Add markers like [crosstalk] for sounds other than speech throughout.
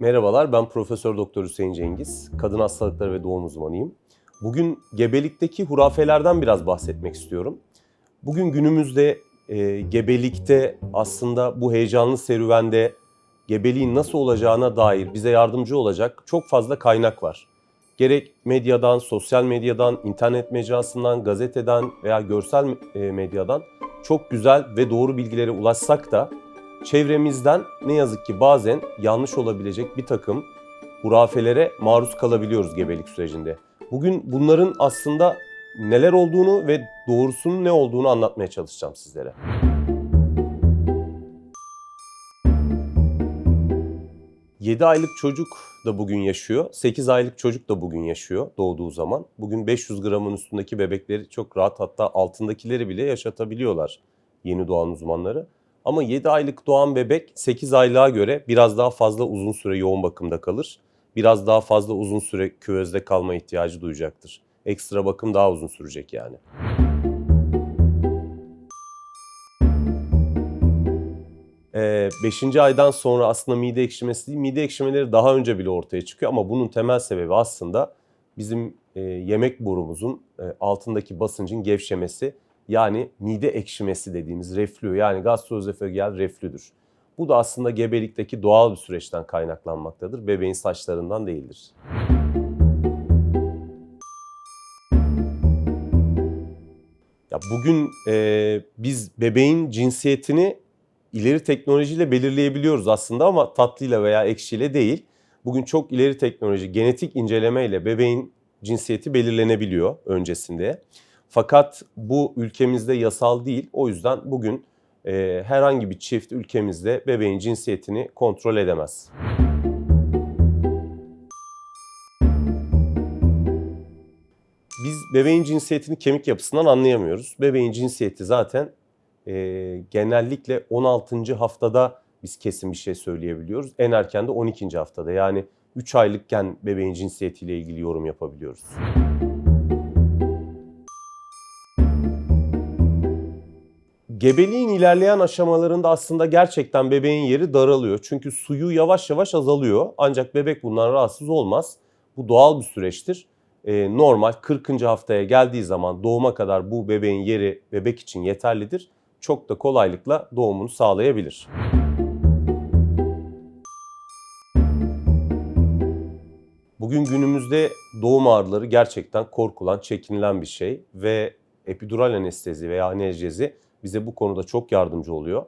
Merhabalar, ben Profesör Doktor Hüseyin Cengiz. Kadın hastalıkları ve doğum uzmanıyım. Bugün gebelikteki hurafelerden biraz bahsetmek istiyorum. Bugün günümüzde e, gebelikte aslında bu heyecanlı serüvende gebeliğin nasıl olacağına dair bize yardımcı olacak çok fazla kaynak var. Gerek medyadan, sosyal medyadan, internet mecrasından, gazeteden veya görsel e, medyadan çok güzel ve doğru bilgilere ulaşsak da çevremizden ne yazık ki bazen yanlış olabilecek bir takım hurafelere maruz kalabiliyoruz gebelik sürecinde. Bugün bunların aslında neler olduğunu ve doğrusunun ne olduğunu anlatmaya çalışacağım sizlere. Yedi aylık çocuk da bugün yaşıyor. 8 aylık çocuk da bugün yaşıyor doğduğu zaman. Bugün 500 gramın üstündeki bebekleri çok rahat hatta altındakileri bile yaşatabiliyorlar yeni doğan uzmanları. Ama 7 aylık doğan bebek 8 aylığa göre biraz daha fazla uzun süre yoğun bakımda kalır. Biraz daha fazla uzun süre küvezde kalma ihtiyacı duyacaktır. Ekstra bakım daha uzun sürecek yani. Ee, beşinci aydan sonra aslında mide ekşimesi değil, mide ekşimeleri daha önce bile ortaya çıkıyor ama bunun temel sebebi aslında bizim e, yemek borumuzun e, altındaki basıncın gevşemesi yani mide ekşimesi dediğimiz reflü yani gastroözofagel reflüdür. Bu da aslında gebelikteki doğal bir süreçten kaynaklanmaktadır. Bebeğin saçlarından değildir. Ya bugün e, biz bebeğin cinsiyetini ileri teknolojiyle belirleyebiliyoruz aslında ama tatlıyla veya ekşiyle değil. Bugün çok ileri teknoloji, genetik incelemeyle bebeğin cinsiyeti belirlenebiliyor öncesinde. Fakat bu ülkemizde yasal değil. O yüzden bugün e, herhangi bir çift ülkemizde bebeğin cinsiyetini kontrol edemez. Biz bebeğin cinsiyetini kemik yapısından anlayamıyoruz. Bebeğin cinsiyeti zaten e, genellikle 16. haftada biz kesin bir şey söyleyebiliyoruz. En erken de 12. haftada yani 3 aylıkken bebeğin cinsiyetiyle ilgili yorum yapabiliyoruz. Gebeliğin ilerleyen aşamalarında aslında gerçekten bebeğin yeri daralıyor. Çünkü suyu yavaş yavaş azalıyor. Ancak bebek bundan rahatsız olmaz. Bu doğal bir süreçtir. Ee, normal 40. haftaya geldiği zaman doğuma kadar bu bebeğin yeri bebek için yeterlidir. Çok da kolaylıkla doğumunu sağlayabilir. Bugün günümüzde doğum ağrıları gerçekten korkulan, çekinilen bir şey ve epidural anestezi veya analjezi bize bu konuda çok yardımcı oluyor.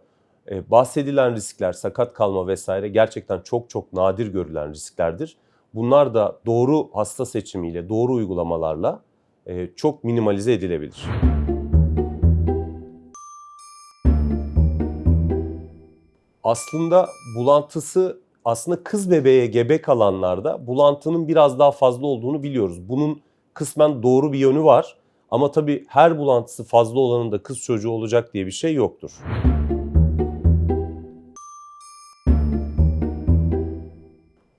Ee, bahsedilen riskler, sakat kalma vesaire gerçekten çok çok nadir görülen risklerdir. Bunlar da doğru hasta seçimiyle, doğru uygulamalarla e, çok minimalize edilebilir. Aslında bulantısı aslında kız bebeğe gebe kalanlarda bulantının biraz daha fazla olduğunu biliyoruz. Bunun kısmen doğru bir yönü var. Ama tabii her bulantısı fazla olanın da kız çocuğu olacak diye bir şey yoktur.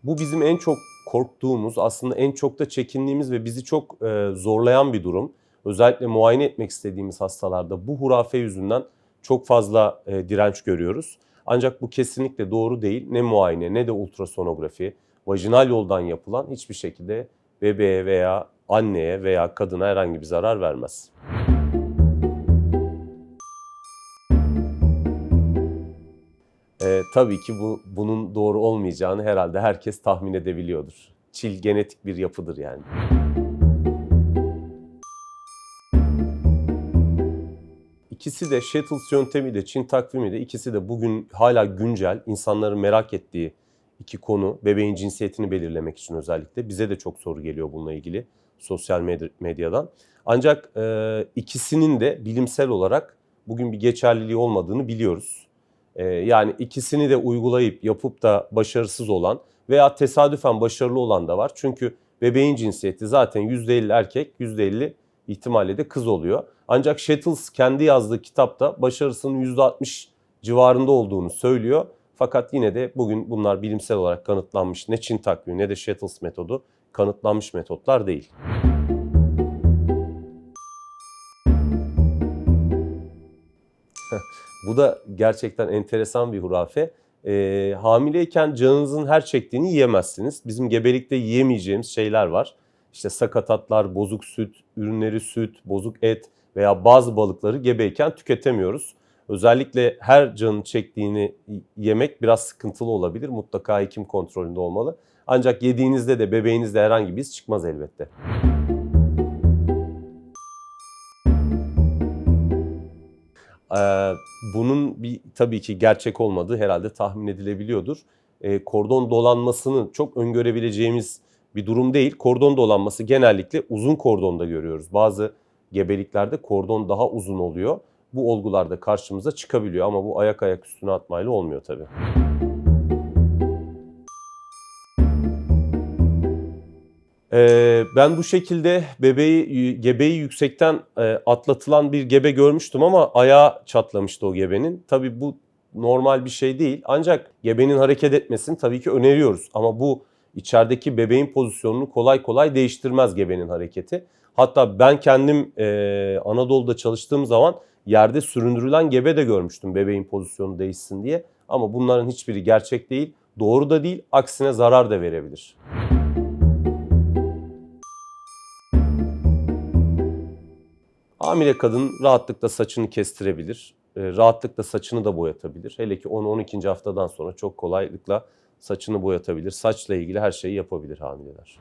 Bu bizim en çok korktuğumuz, aslında en çok da çekindiğimiz ve bizi çok e, zorlayan bir durum. Özellikle muayene etmek istediğimiz hastalarda bu hurafe yüzünden çok fazla e, direnç görüyoruz. Ancak bu kesinlikle doğru değil. Ne muayene ne de ultrasonografi, vajinal yoldan yapılan hiçbir şekilde bebeğe veya anneye veya kadına herhangi bir zarar vermez. Ee, tabii ki bu bunun doğru olmayacağını herhalde herkes tahmin edebiliyordur. Çil genetik bir yapıdır yani. İkisi de Shuttles yöntemi de Çin takvimi de ikisi de bugün hala güncel insanların merak ettiği iki konu. Bebeğin cinsiyetini belirlemek için özellikle. Bize de çok soru geliyor bununla ilgili sosyal medyadan. Ancak e, ikisinin de bilimsel olarak bugün bir geçerliliği olmadığını biliyoruz. E, yani ikisini de uygulayıp yapıp da başarısız olan veya tesadüfen başarılı olan da var. Çünkü bebeğin cinsiyeti zaten %50 erkek, %50 ihtimalle de kız oluyor. Ancak Shettles kendi yazdığı kitapta başarısının %60 civarında olduğunu söylüyor. Fakat yine de bugün bunlar bilimsel olarak kanıtlanmış ne Çin takvimi ne de Shettles metodu kanıtlanmış metotlar değil. [laughs] Bu da gerçekten enteresan bir hurafe. e, hamileyken canınızın her çektiğini yiyemezsiniz. Bizim gebelikte yiyemeyeceğimiz şeyler var. İşte sakatatlar, bozuk süt, ürünleri süt, bozuk et veya bazı balıkları gebeyken tüketemiyoruz. Özellikle her canın çektiğini yemek biraz sıkıntılı olabilir. Mutlaka hekim kontrolünde olmalı. Ancak yediğinizde de bebeğinizde herhangi bir iz çıkmaz elbette. Ee, bunun bir tabii ki gerçek olmadığı herhalde tahmin edilebiliyordur. Ee, kordon dolanmasını çok öngörebileceğimiz bir durum değil. Kordon dolanması genellikle uzun kordonda görüyoruz. Bazı gebeliklerde kordon daha uzun oluyor. Bu olgularda karşımıza çıkabiliyor ama bu ayak ayak üstüne atmayla olmuyor tabii. Ee, ben bu şekilde bebeği, gebeyi yüksekten e, atlatılan bir gebe görmüştüm ama ayağı çatlamıştı o gebenin. Tabii bu normal bir şey değil. Ancak gebenin hareket etmesini tabii ki öneriyoruz. Ama bu içerideki bebeğin pozisyonunu kolay kolay değiştirmez gebenin hareketi. Hatta ben kendim e, Anadolu'da çalıştığım zaman yerde süründürülen gebe de görmüştüm bebeğin pozisyonu değişsin diye. Ama bunların hiçbiri gerçek değil, doğru da değil, aksine zarar da verebilir. Hamile kadın rahatlıkla saçını kestirebilir. E, rahatlıkla saçını da boyatabilir. Hele ki 10-12. haftadan sonra çok kolaylıkla saçını boyatabilir. Saçla ilgili her şeyi yapabilir hamileler.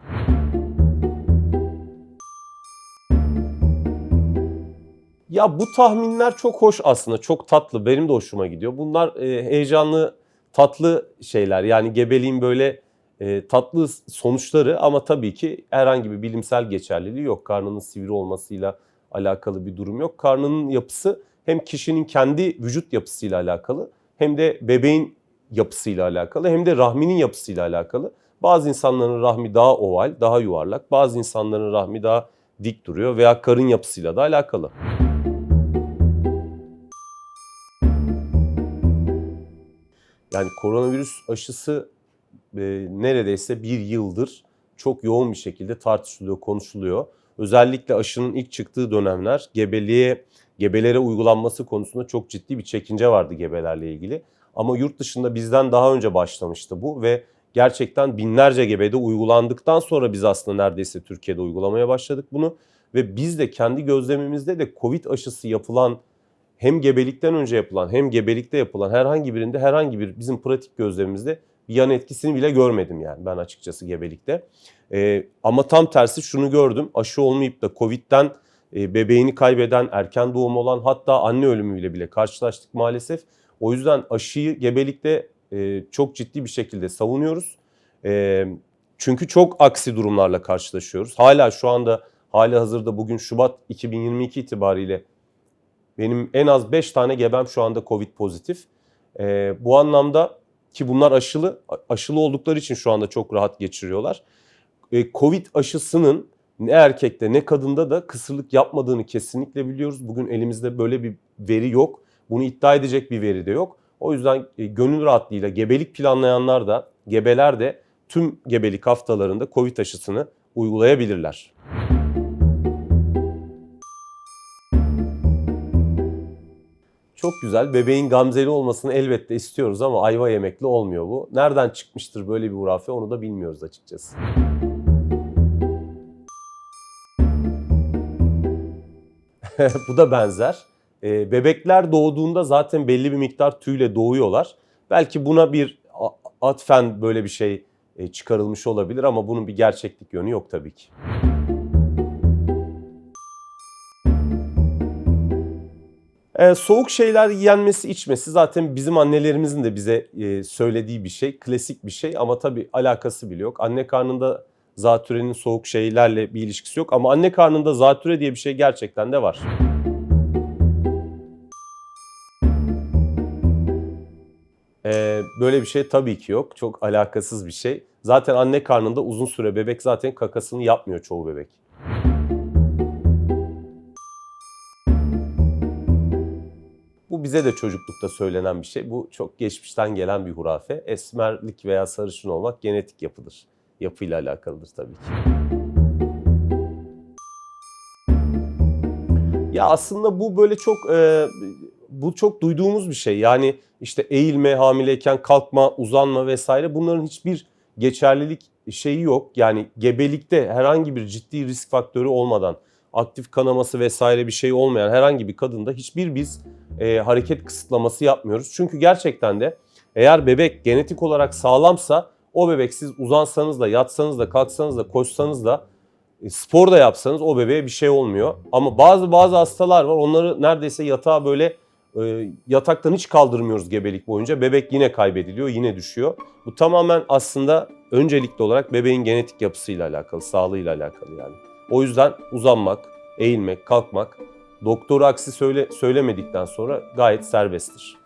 Ya bu tahminler çok hoş aslında, çok tatlı. Benim de hoşuma gidiyor. Bunlar e, heyecanlı, tatlı şeyler. Yani gebeliğin böyle e, tatlı sonuçları ama tabii ki herhangi bir bilimsel geçerliliği yok. Karnının sivri olmasıyla alakalı bir durum yok. Karnının yapısı hem kişinin kendi vücut yapısıyla alakalı hem de bebeğin yapısıyla alakalı hem de rahminin yapısıyla alakalı. Bazı insanların rahmi daha oval, daha yuvarlak. Bazı insanların rahmi daha dik duruyor veya karın yapısıyla da alakalı. Yani koronavirüs aşısı e, neredeyse bir yıldır çok yoğun bir şekilde tartışılıyor, konuşuluyor. Özellikle aşının ilk çıktığı dönemler gebeliğe, gebelere uygulanması konusunda çok ciddi bir çekince vardı gebelerle ilgili. Ama yurt dışında bizden daha önce başlamıştı bu ve gerçekten binlerce gebede uygulandıktan sonra biz aslında neredeyse Türkiye'de uygulamaya başladık bunu. Ve biz de kendi gözlemimizde de Covid aşısı yapılan hem gebelikten önce yapılan hem gebelikte yapılan herhangi birinde herhangi bir bizim pratik gözlemimizde yan etkisini bile görmedim yani ben açıkçası gebelikte. Ee, ama tam tersi şunu gördüm aşı olmayıp da Covid'den e, bebeğini kaybeden, erken doğum olan hatta anne ölümüyle bile karşılaştık maalesef. O yüzden aşıyı gebelikte e, çok ciddi bir şekilde savunuyoruz. E, çünkü çok aksi durumlarla karşılaşıyoruz. Hala şu anda hali hazırda bugün Şubat 2022 itibariyle benim en az 5 tane gebem şu anda Covid pozitif. E, bu anlamda ki bunlar aşılı, aşılı oldukları için şu anda çok rahat geçiriyorlar. E, Covid aşısının ne erkekte ne kadında da kısırlık yapmadığını kesinlikle biliyoruz. Bugün elimizde böyle bir veri yok. Bunu iddia edecek bir veri de yok. O yüzden e, gönül rahatlığıyla gebelik planlayanlar da gebeler de tüm gebelik haftalarında Covid aşısını uygulayabilirler. Çok güzel. Bebeğin gamzeli olmasını elbette istiyoruz ama ayva yemekli olmuyor bu. Nereden çıkmıştır böyle bir hurafe onu da bilmiyoruz açıkçası. [laughs] bu da benzer. E, bebekler doğduğunda zaten belli bir miktar tüyle doğuyorlar. Belki buna bir atfen böyle bir şey e, çıkarılmış olabilir ama bunun bir gerçeklik yönü yok tabii ki. Ee, soğuk şeyler yenmesi, içmesi zaten bizim annelerimizin de bize e, söylediği bir şey. Klasik bir şey ama tabii alakası bile yok. Anne karnında zatürenin soğuk şeylerle bir ilişkisi yok. Ama anne karnında zatüre diye bir şey gerçekten de var. Ee, böyle bir şey tabii ki yok. Çok alakasız bir şey. Zaten anne karnında uzun süre bebek zaten kakasını yapmıyor çoğu bebek. Bize de çocuklukta söylenen bir şey. Bu çok geçmişten gelen bir hurafe. Esmerlik veya sarışın olmak genetik yapıdır. Yapıyla alakalıdır tabii ki. Ya aslında bu böyle çok e, bu çok duyduğumuz bir şey. Yani işte eğilme, hamileyken kalkma, uzanma vesaire bunların hiçbir geçerlilik şeyi yok. Yani gebelikte herhangi bir ciddi risk faktörü olmadan, aktif kanaması vesaire bir şey olmayan herhangi bir kadında hiçbir biz e, hareket kısıtlaması yapmıyoruz. Çünkü gerçekten de eğer bebek genetik olarak sağlamsa o bebek siz uzansanız da, yatsanız da, kalksanız da, koşsanız da, e, spor da yapsanız o bebeğe bir şey olmuyor. Ama bazı bazı hastalar var onları neredeyse yatağa böyle e, yataktan hiç kaldırmıyoruz gebelik boyunca. Bebek yine kaybediliyor, yine düşüyor. Bu tamamen aslında öncelikli olarak bebeğin genetik yapısıyla alakalı, sağlığıyla alakalı yani. O yüzden uzanmak, eğilmek, kalkmak doktor aksi söyle, söylemedikten sonra gayet serbesttir.